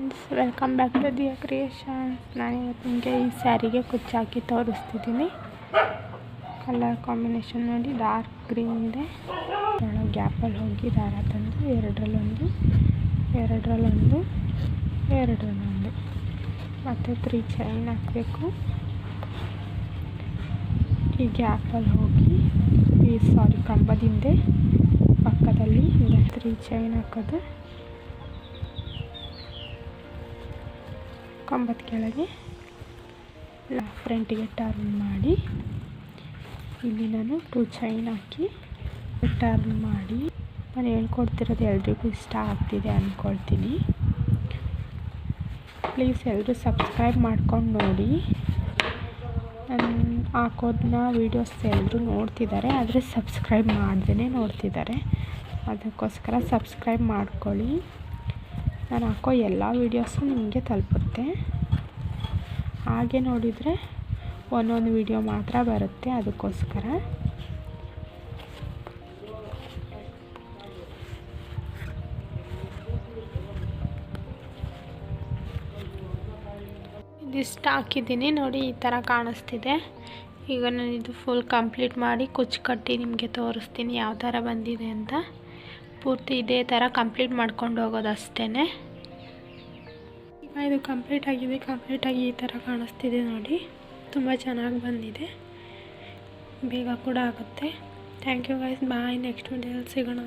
Friends welcome back to Diya creations ನಾನಿವತ್ತು ನಿಮಗೆ ಈ ಸ್ಯಾರಿಗೆ ಕುಚ್ಚಾಕಿ ತೋರಿಸ್ತಿದ್ದೀನಿ. ಕಲರ್ ಕಾಂಬಿನೇಷನ್ ನೋಡಿ ಡಾರ್ಕ್ ಗ್ರೀನ್ ಇದೆ. ಒಳಗೆ ಗ್ಯಾಪಲ್ಲಿ ಹೋಗಿ ದಾರ ತಂದು ಎರಡರಲ್ಲೊಂದು ಎರಡರಲ್ಲೊಂದು ಎರಡರಲ್ಲೊಂದು. ಮತ್ತು ತ್ರೀ ಚೈನ್ ಹಾಕಬೇಕು. ಈ ಗ್ಯಾಪಲ್ಲಿ ಹೋಗಿ, ಈ ಸಾರಿ ಕಂಬದಿಂದೆ ಪಕ್ಕದಲ್ಲಿ ತ್ರೀ ಚೈನ್ ಹಾಕೋದು. ಕಂಬದ ಕೆಳಗೆ. ಫ್ರಂಟಿಗೆ ಟರ್ನ್ ಮಾಡಿ. ಇಲ್ಲಿ ನಾನು ಟೂ ಚೈನ್ ಹಾಕಿ ಟರ್ನ್ ಮಾಡಿ. ನಾನು ಹೇಳ್ಕೊಡ್ತಿರೋದು ಎಲ್ರಿಗೂ ಇಷ್ಟ ಆಗ್ತಿದೆ ಅಂದ್ಕೊಳ್ತೀನಿ ಪ್ಲೀಸ್ ಎಲ್ಲರೂ ಸಬ್ಸ್ಕ್ರೈಬ್ ಮಾಡ್ಕೊಂಡು ನೋಡಿ. ನಾನು ಹಾಕೋದನ್ನ ವೀಡಿಯೋಸ್ ಎಲ್ಲರೂ ನೋಡ್ತಿದ್ದಾರೆ, ಆದರೆ ಸಬ್ಸ್ಕ್ರೈಬ್ ಮಾಡ್ದೇ ನೋಡ್ತಿದ್ದಾರೆ. ಅದಕ್ಕೋಸ್ಕರ ಸಬ್ಸ್ಕ್ರೈಬ್ ಮಾಡ್ಕೊಳ್ಳಿ. ನಾನು ಹಾಕೋ ಎಲ್ಲ ವೀಡಿಯೋಸು ನಿಮಗೆ ತಲುಪುತ್ತೆ. ಹಾಗೆ ನೋಡಿದರೆ ಒಂದೊಂದು ವಿಡಿಯೋ ಮಾತ್ರ ಬರುತ್ತೆ ಅದಕ್ಕೋಸ್ಕರ. ಇದಿಷ್ಟು ಹಾಕಿದ್ದೀನಿ. ನೋಡಿ, ಈ ಥರ ಕಾಣಿಸ್ತಿದೆ. ಈಗ ನಾನು ಇದು ಫುಲ್ ಕಂಪ್ಲೀಟ್ ಮಾಡಿ ಕುಚ್ಚು ಕಟ್ಟಿ ನಿಮಗೆ ತೋರಿಸ್ತೀನಿ ಯಾವ ಥರ ಬಂದಿದೆ ಅಂತ. ಪೂರ್ತಿ ಇದೇ ಥರ ಕಂಪ್ಲೀಟ್ ಮಾಡ್ಕೊಂಡು ಹೋಗೋದು ಅಷ್ಟೇ ಇದು ಕಂಪ್ಲೀಟ್ ಆಗಿದೆ ಕಂಪ್ಲೀಟಾಗಿ ಈ ಥರ ಕಾಣಿಸ್ತಿದೆ ನೋಡಿ. ತುಂಬ ಚೆನ್ನಾಗಿ ಬಂದಿದೆ. ಬೇಗ ಕೂಡ ಆಗುತ್ತೆ. Thank you guys bye next ವಿಡಿಯೋದಲ್ಲಿ ಸಿಗೋಣ.